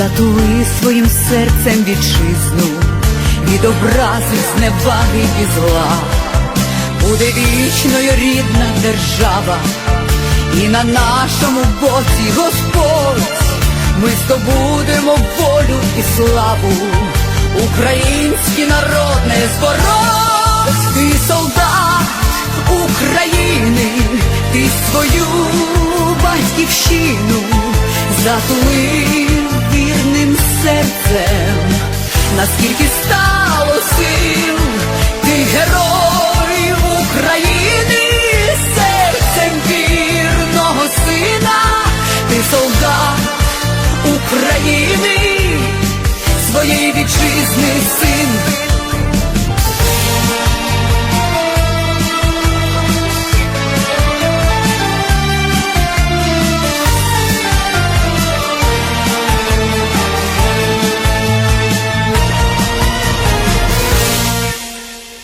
затули своїм серцем вітчизну, від образи, зневаги і зла, буде вічною рідна держава, і на нашому боці Господь, ми здобудемо волю і славу, український народ не збороть, ти солдат України, ти свою батьківщину затулив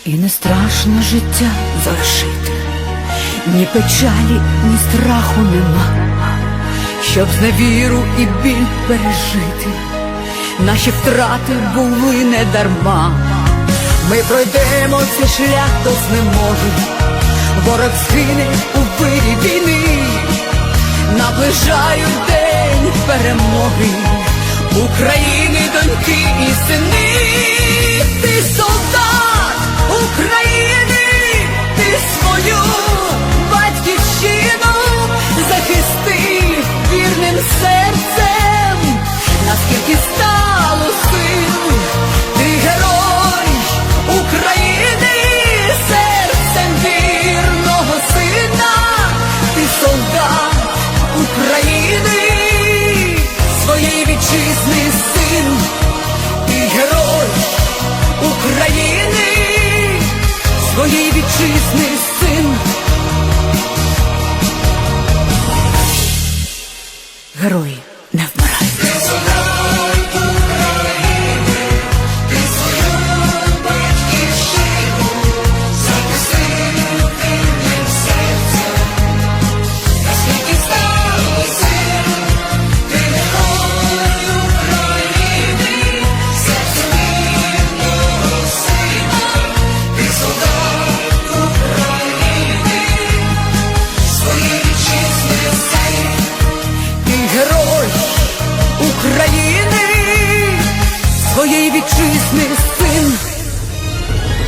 І не страшно життя залишити, ні печалі, ні страху нема, щоб зневіру і біль пережити, наші втрати були не дарма. Ми пройдемо цей шлях до знемоги, ворог згине у пирі війни, наближають день перемоги, України, доньки і сини, ти солдат Герої. Christmas.